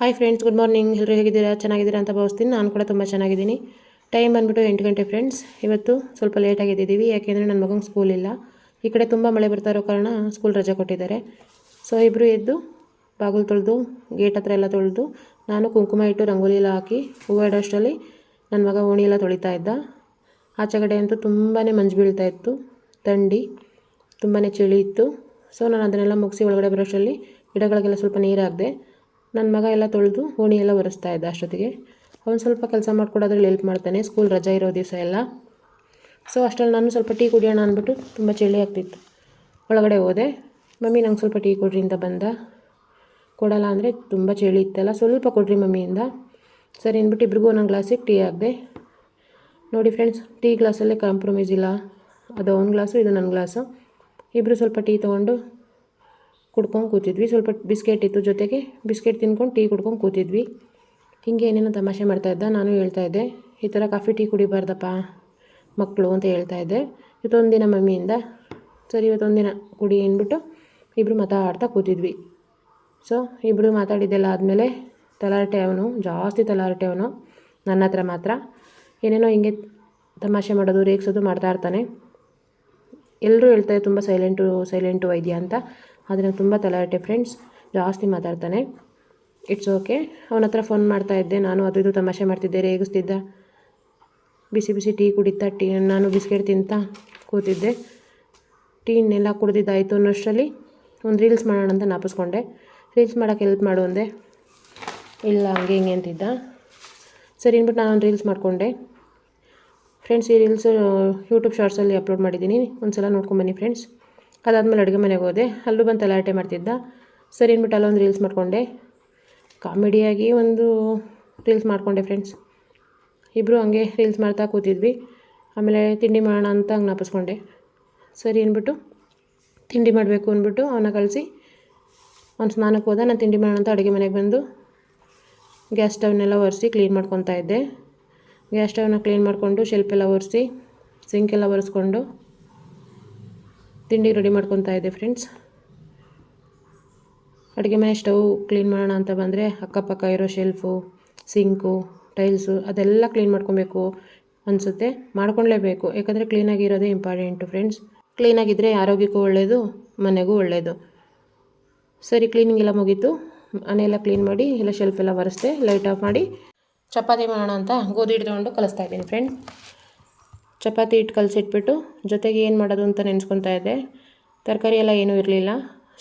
Hi friends good morning ಎಲ್ಲರೂ ಹೇಗಿದ್ದೀರಾ? ಚೆನ್ನಾಗಿದ್ದೀರಾ ಅಂತ ಭಾವಿಸ್ತೀನಿ. ನಾನು ಕೂಡ ತುಂಬ ಚೆನ್ನಾಗಿದ್ದೀನಿ. ಟೈಮ್ ಬಂದುಬಿಟ್ಟು ಎಂಟು ಗಂಟೆ ಫ್ರೆಂಡ್ಸ್ ಇವತ್ತು ಸ್ವಲ್ಪ ಎದ್ದಿದ್ದೀವಿ ಯಾಕೆಂದರೆ ನನ್ನ ಮಗಂಗೆ ಸ್ಕೂಲ್ ಇಲ್ಲ. ಈ ಕಡೆ ತುಂಬ ಮಳೆ ಬರ್ತಾ ಇರೋ ಕಾರಣ ಸ್ಕೂಲ್ ರಜೆ ಕೊಟ್ಟಿದ್ದಾರೆ. ಸೊ ಇಬ್ಬರು ಎದ್ದು ಬಾಗಿಲು ತೊಳೆದು ಗೇಟ್ ಹತ್ರ ಎಲ್ಲ ತೊಳೆದು, ನಾನು ಕುಂಕುಮ ಇಟ್ಟು ರಂಗೋಲಿ ಎಲ್ಲ ಹಾಕಿ, ಹೂವು ಇಡೋಷ್ಟರಲ್ಲಿ ನನ್ನ ಮಗ ಓಣಿ ಎಲ್ಲ ತೊಳಿತಾ ಇದ್ದ. ಆಚೆ ಕಡೆ ಅಂತೂ ತುಂಬಾ ಮಂಜು ಬೀಳ್ತಾ ಇತ್ತು. ಥಂಡಿ ತುಂಬಾ ಚಳಿ ಇತ್ತು. ಸೊ ನಾನು ಅದನ್ನೆಲ್ಲ ಮುಗಿಸಿ ಒಳಗಡೆ ಬರೋಷ್ಟರಲ್ಲಿ ಗಿಡಗಳಿಗೆಲ್ಲ ಸ್ವಲ್ಪ ನೀರು ಹಾಕಿದೆ ನನ್ನ ಮಗ ಎಲ್ಲ ತೊಳೆದು ಓಣಿ ಎಲ್ಲ ಒರೆಸ್ತಾ ಇದ್ದ ಅಷ್ಟೊತ್ತಿಗೆ. ಅವನು ಸ್ವಲ್ಪ ಕೆಲಸ ಮಾಡಿಕೊಡೋದ್ರಲ್ಲಿ ಹೆಲ್ಪ್ ಮಾಡ್ತಾನೆ ಸ್ಕೂಲ್ ರಜೆ ಇರೋ ದಿವಸ ಎಲ್ಲ. ಸೊ ಅಷ್ಟರಲ್ಲಿ ನಾನು ಸ್ವಲ್ಪ ಟೀ ಕುಡಿಯೋಣ ಅಂದ್ಬಿಟ್ಟು ತುಂಬ ಚಳಿ ಆಗ್ತಿತ್ತು. ಒಳಗಡೆ ಹೋದೆ. ಮಮ್ಮಿ ನಂಗೆ ಸ್ವಲ್ಪ ಟೀ ಕೊಡ್ರಿ ಅಂತ ಬಂದ. ಕೊಡಲ್ಲ ಅಂದರೆ ತುಂಬ ಚಳಿ ಇತ್ತಲ್ಲ, ಸ್ವಲ್ಪ ಕೊಡ್ರಿ ಮಮ್ಮಿಯಿಂದ ಸರಿ ಅಂದ್ಬಿಟ್ಟು ಇಬ್ರಿಗೂ ಒಂದೊಂದು ಗ್ಲಾಸಿಗೆ ಟೀ ಹಾಕಿದೆ. ನೋಡಿ ಫ್ರೆಂಡ್ಸ್ ಟೀ ಗ್ಲಾಸಲ್ಲೇ ಕಾಂಪ್ರಮೈಸ್ ಇಲ್ಲ. ಅದು ಒಂದು ಗ್ಲಾಸು ಇದು ನನ್ನ ಗ್ಲಾಸು ಇಬ್ಬರು ಸ್ವಲ್ಪ ಟೀ ತೊಗೊಂಡು ಕುಡ್ಕೊಂಡು ಕೂತಿದ್ವಿ. ಸ್ವಲ್ಪ ಬಿಸ್ಕೆಟ್ ಇತ್ತು ಜೊತೆಗೆ ಬಿಸ್ಕೆಟ್ ತಿನ್ಕೊಂಡು ಟೀ ಕುಡ್ಕೊಂಡು ಕೂತಿದ್ವಿ. ಹಿಂಗೆ ಏನೇನೋ ತಮಾಷೆ ಮಾಡ್ತಾಯಿದ್ದ ನಾನು ಹೇಳ್ತಾ ಇದ್ದೆ, ಈ ಥರ ಕಾಫಿ, ಟೀ ಕುಡಿಬಾರ್ದಪ್ಪ ಮಕ್ಕಳು ಅಂತ ಹೇಳ್ತಾ ಹೇಳ್ತಾಯಿದ್ದೆ ದಿನ ಮಮ್ಮಿಯಿಂದ, ಸರಿ ಇವತ್ತೊಂದಿನ ಕುಡಿ ಅಂದ್ಬಿಟ್ಟು ಇಬ್ಬರು ಮಾತಾಡ್ತಾ ಕೂತಿದ್ವಿ. ಸೊ ಇಬ್ಬರು ಮಾತಾಡಿದ್ದೆಲ್ಲ ಆದಮೇಲೆ ತಲಾರಟೆ ಅವನು, ಜಾಸ್ತಿ ತಲಾಟೆ ಅವನು, ನನ್ನ ಹತ್ರ ಮಾತ್ರ. ಏನೇನೋ ಹಿಂಗೆ ತಮಾಷೆ ಮಾಡೋದು, ರೇಗಿಸೋದು ಮಾಡ್ತಾ ಇರ್ತಾನೆ. ಎಲ್ಲರೂ ಹೇಳ್ತಾರೆ ತುಂಬ ಸೈಲೆಂಟು ಸೈಲೆಂಟು ವೈದ್ಯ ಅಂತ. ಆದರೆ ತುಂಬ ತಲಾಟೆ ಫ್ರೆಂಡ್ಸ್ ಜಾಸ್ತಿ ಮಾತಾಡ್ತಾನೆ. ಇಟ್ಸ್ ಓಕೆ ಅವನ ಹತ್ರ ಫೋನ್ ಮಾಡ್ತಾ ಇದ್ದೆ. ನಾನು ಅದು ಇದು ತಮಾಷೆ ಮಾಡ್ತಿದ್ದೆ. ರೇಗಿಸ್ತಿದ್ದ. ಬಿಸಿ ಬಿಸಿ ಟೀ ಕುಡಿತಾ. ಟೀ ನಾನು ಬಿಸ್ಕೆಟ್ ತಿಂತ ಕೂತಿದ್ದೆ. ಟೀನೆಲ್ಲ ಕುಡ್ದಿದ್ದಾಯಿತು ಅನ್ನೋಷ್ಟರಲ್ಲಿ ಒಂದು ರೀಲ್ಸ್ ಮಾಡೋಣ ಅಂತ ನಾಪಿಸ್ಕೊಂಡೆ. ರೀಲ್ಸ್ ಮಾಡೋಕ್ಕೆ ಹೆಲ್ಪ್ ಮಾಡು ಅಂದೆ. ಇಲ್ಲ, ಹಂಗೆ ಹಿಂಗೆ ಅಂತಿದ್ದ. ಸರಿ ಅಂದ್ಬಿಟ್ಟು ನಾನು ಒಂದು ರೀಲ್ಸ್ ಮಾಡಿಕೊಂಡೆ. ಫ್ರೆಂಡ್ಸ್ ಈ ರೀಲ್ಸು ಯೂಟ್ಯೂಬ್ ಶಾರ್ಟ್ಸಲ್ಲಿ ಅಪ್ಲೋಡ್ ಮಾಡಿದ್ದೀನಿ. ಒಂದು ಸಲ ನೋಡ್ಕೊಂಬನ್ನಿ ಫ್ರೆಂಡ್ಸ್ ಅದಾದಮೇಲೆ ಅಡುಗೆ ಮನೆಗೆ ಹೋದೆ. ಅಲ್ಲೂ ಬಂದು ತಲಾಟೆ ಮಾಡ್ತಿದ್ದ. ಸರಿ ಅಂದ್ಬಿಟ್ಟು ಅಲ್ಲೊಂದು ರೀಲ್ಸ್ ಮಾಡಿಕೊಂಡೆ. ಕಾಮಿಡಿಯಾಗಿ ಒಂದು ರೀಲ್ಸ್ ಮಾಡಿಕೊಂಡೆ ಫ್ರೆಂಡ್ಸ್. ಇಬ್ಬರು ಹಂಗೆ ರೀಲ್ಸ್ ಮಾಡ್ತಾ ಕೂತಿದ್ವಿ. ಆಮೇಲೆ ತಿಂಡಿ ಮಾಡೋಣ ಅಂತ ಹಂಗೆ ನಾಪಿಸ್ಕೊಂಡೆ. ಸರಿ ಅಂದ್ಬಿಟ್ಟು ತಿಂಡಿ ಮಾಡಬೇಕು ಅಂದ್ಬಿಟ್ಟು ಅವನ್ನ ಕಳಿಸಿ. ಅವ್ನು ಸ್ನಾನಕ್ಕೆ ಹೋದ. ನಾನು ತಿಂಡಿ ಮಾಡೋಣ ಅಂತ ಅಡುಗೆ ಮನೆಗೆ ಬಂದು ಗ್ಯಾಸ್ ಸ್ಟವ್ನೆಲ್ಲ ಒರೆಸಿ ಕ್ಲೀನ್ ಮಾಡ್ಕೊತಾ ಇದ್ದೆ. ಗ್ಯಾಸ್ ಸ್ಟವ್ನ ಕ್ಲೀನ್ ಮಾಡಿಕೊಂಡು ಶೆಲ್ಫೆಲ್ಲ ಒರೆಸಿ, ಸಿಂಕೆಲ್ಲ ಒರೆಸ್ಕೊಂಡು ತಿಂಡಿ ರೆಡಿ ಮಾಡ್ಕೊತಾ ಇದ್ದೆ ಫ್ರೆಂಡ್ಸ್ ಅಡುಗೆ ಮನೆ ಸ್ಟವ್ ಕ್ಲೀನ್ ಮಾಡೋಣ ಅಂತ ಬಂದರೆ ಅಕ್ಕಪಕ್ಕ ಇರೋ ಶೆಲ್ಫು ಸಿಂಕು ಟೈಲ್ಸು ಅದೆಲ್ಲ ಕ್ಲೀನ್ ಮಾಡ್ಕೊಬೇಕು ಅನಿಸುತ್ತೆ. ಮಾಡ್ಕೊಳ್ಳೇಬೇಕು ಯಾಕಂದರೆ ಕ್ಲೀನಾಗಿರೋದೇ ಇಂಪಾರ್ಟೆಂಟು ಫ್ರೆಂಡ್ಸ್ ಕ್ಲೀನಾಗಿದ್ದರೆ ಆರೋಗ್ಯಕ್ಕೂ ಒಳ್ಳೆಯದು ಮನೆಗೂ ಒಳ್ಳೆಯದು ಸರಿ ಕ್ಲೀನಿಂಗ್ ಎಲ್ಲ ಮುಗೀತು. ಮನೆಯೆಲ್ಲ ಕ್ಲೀನ್ ಮಾಡಿ, ಎಲ್ಲ ಶೆಲ್ಫ್ ಎಲ್ಲ ಒರೆಸ್ದೆ ಲೈಟ್ ಆಫ್ ಮಾಡಿ, ಚಪಾತಿ ಮಾಡೋಣ ಅಂತ ಗೋಧಿ ಹಿಡ್ಕೊಂಡು ಕಲಿಸ್ತಾ ಇದ್ದೀನಿ ಫ್ರೆಂಡ್ಸ್ ಚಪಾತಿ ಹಿಟ್ಟು ಕಲಸಿಟ್ಬಿಟ್ಟು ಜೊತೆಗೆ ಏನು ಮಾಡೋದು ಅಂತ ನೆನೆಸ್ಕೊತಾ ಇದ್ದೆ. ತರಕಾರಿ ಎಲ್ಲ ಏನೂ ಇರಲಿಲ್ಲ.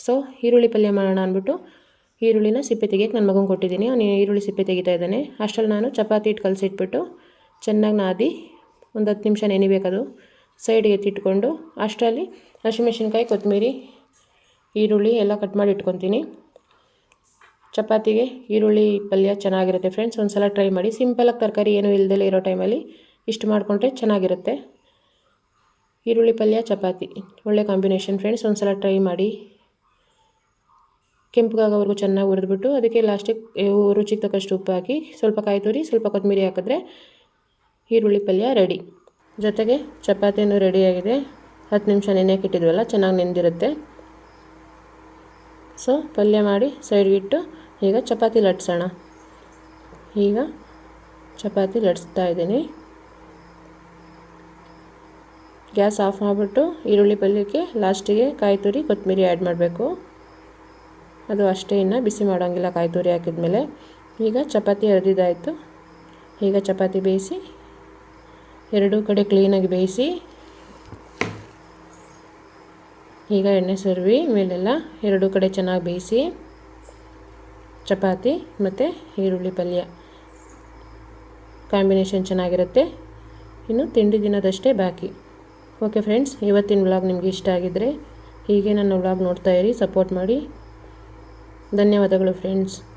ಸೊ ಈರುಳ್ಳಿ ಪಲ್ಯ ಮಾಡೋಣ ಅಂದ್ಬಿಟ್ಟು ಈರುಳ್ಳಿನ ಸಿಪ್ಪೆ ತೆಗಿಯೋಕ್ಕೆ ನನ್ನ ಮಗಂಗೆ ಕೊಟ್ಟಿದ್ದೀನಿ. ಅವನು ಈರುಳ್ಳಿ ಸಿಪ್ಪೆ ತೆಗಿತಾ ಇದ್ದಾನೆ. ಅಷ್ಟರಲ್ಲಿ ನಾನು ಚಪಾತಿ ಹಿಟ್ಟು ಕಲಸಿಟ್ಬಿಟ್ಟು ಚೆನ್ನಾಗಿ ನಾದಿ ಒಂದು ಹತ್ತು ನಿಮಿಷ ನೆನಿಬೇಕದು. ಸೈಡ್ಗೆ ಎತ್ತಿಟ್ಕೊಂಡು ಅಷ್ಟರಲ್ಲಿ ಹಸಿಮೆಣ್ಸಿನ್ಕಾಯಿ ಕೊತ್ತಂಬರಿ, ಈರುಳ್ಳಿ ಎಲ್ಲ ಕಟ್ ಮಾಡಿ ಇಟ್ಕೊತೀನಿ. ಚಪಾತಿಗೆ ಈರುಳ್ಳಿ ಪಲ್ಯ ಚೆನ್ನಾಗಿರುತ್ತೆ ಫ್ರೆಂಡ್ಸ್ ಒಂದು ಸಲ ಟ್ರೈ ಮಾಡಿ ಸಿಂಪಲಾಗಿ ತರಕಾರಿ ಏನೂ ಇಲ್ಲದಲ್ಲೇ ಇರೋ ಟೈಮಲ್ಲಿ ಇಷ್ಟು ಮಾಡಿಕೊಂಡ್ರೆ ಚೆನ್ನಾಗಿರುತ್ತೆ. ಈರುಳ್ಳಿ ಪಲ್ಯ, ಚಪಾತಿ. ಒಳ್ಳೆ ಕಾಂಬಿನೇಷನ್ ಫ್ರೆಂಡ್ಸ್ ಒಂದು ಸಲ ಟ್ರೈ ಮಾಡಿ. ಕೆಂಪಗಾಗೋವರೆಗೂ ಚೆನ್ನಾಗಿ ಹುರಿದ್ಬಿಟ್ಟು ಅದಕ್ಕೆ ಲಾಸ್ಟಿಗೆ ರುಚಿಗೆ ತಕ್ಕಷ್ಟು ಉಪ್ಪು ಹಾಕಿ, ಸ್ವಲ್ಪ ಕಾಯಿ ತುರಿ, ಸ್ವಲ್ಪ ಕೊತ್ತಂಬರಿ ಹಾಕಿದ್ರೆ ಈರುಳ್ಳಿ ಪಲ್ಯ ರೆಡಿ ಜೊತೆಗೆ ಚಪಾತಿನೂ ರೆಡಿಯಾಗಿದೆ ಹತ್ತು ನಿಮಿಷ ನೆನೆಯಕ್ಕೆ ಚೆನ್ನಾಗಿ ನೆಂದಿರುತ್ತೆ. ಸೊ ಪಲ್ಯ ಮಾಡಿ ಸೈಡ್ಗಿಟ್ಟು ಈಗ ಚಪಾತಿ ಲಟ್ಸೋಣ. ಈಗ ಚಪಾತಿ ಲಟ್ಸ್ತಾ ಇದ್ದೀನಿ. ಗ್ಯಾಸ್ ಆಫ್ ಮಾಡಿಬಿಟ್ಟು ಈರುಳ್ಳಿ ಪಲ್ಯಕ್ಕೆ ಲಾಸ್ಟಿಗೆ ಕಾಯಿ ತುರಿ ಕೊತ್ತಂಬರಿ ಆ್ಯಡ್ ಮಾಡಬೇಕು. ಅದು ಅಷ್ಟೇ, ಇನ್ನು ಬಿಸಿ ಮಾಡೋಂಗಿಲ್ಲ ಕಾಯಿ ತುರಿ ಹಾಕಿದ್ಮೇಲೆ. ಈಗ ಚಪಾತಿ ಅರ್ದಿದ್ದಾಯಿತು ಈಗ ಚಪಾತಿ ಬೇಯಿಸಿ, ಎರಡೂ ಕಡೆ ಕ್ಲೀನಾಗಿ ಬೇಯಿಸಿ, ಈಗ ಎಣ್ಣೆ ಸರ್ವಿ, ಮೇಲೆಲ್ಲ ಎರಡೂ ಕಡೆ ಚೆನ್ನಾಗಿ ಬೇಯಿಸಿ, ಚಪಾತಿ ಮತ್ತು ಈರುಳ್ಳಿ ಪಲ್ಯ. ಕಾಂಬಿನೇಷನ್ ಚೆನ್ನಾಗಿರುತ್ತೆ. ಇನ್ನು ತಿಂಡಿ ದಿನದಷ್ಟೇ ಬಾಕಿ. ಓಕೆ ಫ್ರೆಂಡ್ಸ್ ಇವತ್ತಿನ ವ್ಲಾಗ್ ನಿಮಗೆ ಇಷ್ಟ ಆಗಿದ್ದರೆ ಹೀಗೆ ನನ್ನ ವ್ಲಾಗ್ ನೋಡ್ತಾ ಇರಿ ಸಪೋರ್ಟ್ ಮಾಡಿ. ಧನ್ಯವಾದಗಳು ಫ್ರೆಂಡ್ಸ್